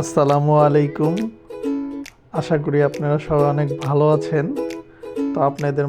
আসসালামু আলাইকুম। আশা করি আপনারা সবাই অনেক ভালো আছেন। তো আপনাদের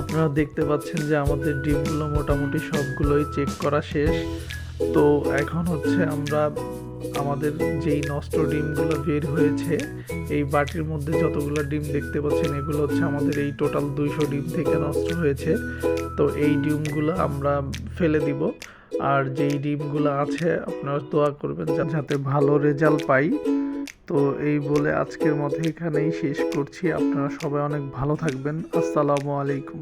আপনারা দেখতে পাচ্ছেন যে আমাদের ডিমগুলো মোটামুটি সবগুলোই চেক করা শেষ। তো এখন হচ্ছে আমরা আমাদের যেই নষ্ট ডিমগুলো বের হয়েছে, এই বাটির মধ্যে যতগুলো ডিম দেখতে পাচ্ছেন, এগুলো হচ্ছে আমাদের এই টোটাল দুইশো ডিম থেকে নষ্ট হয়েছে। তো এই ডিমগুলো আমরা ফেলে দিব। আর যেই ডিমগুলো আছে, আপনারা দোয়া করবেন যাতে ভালো রেজাল্ট পাই। তো এই বলে আজকের মতো এখানেই শেষ করছি। আপনারা সবাই অনেক ভালো থাকবেন। আসসালামু আলাইকুম।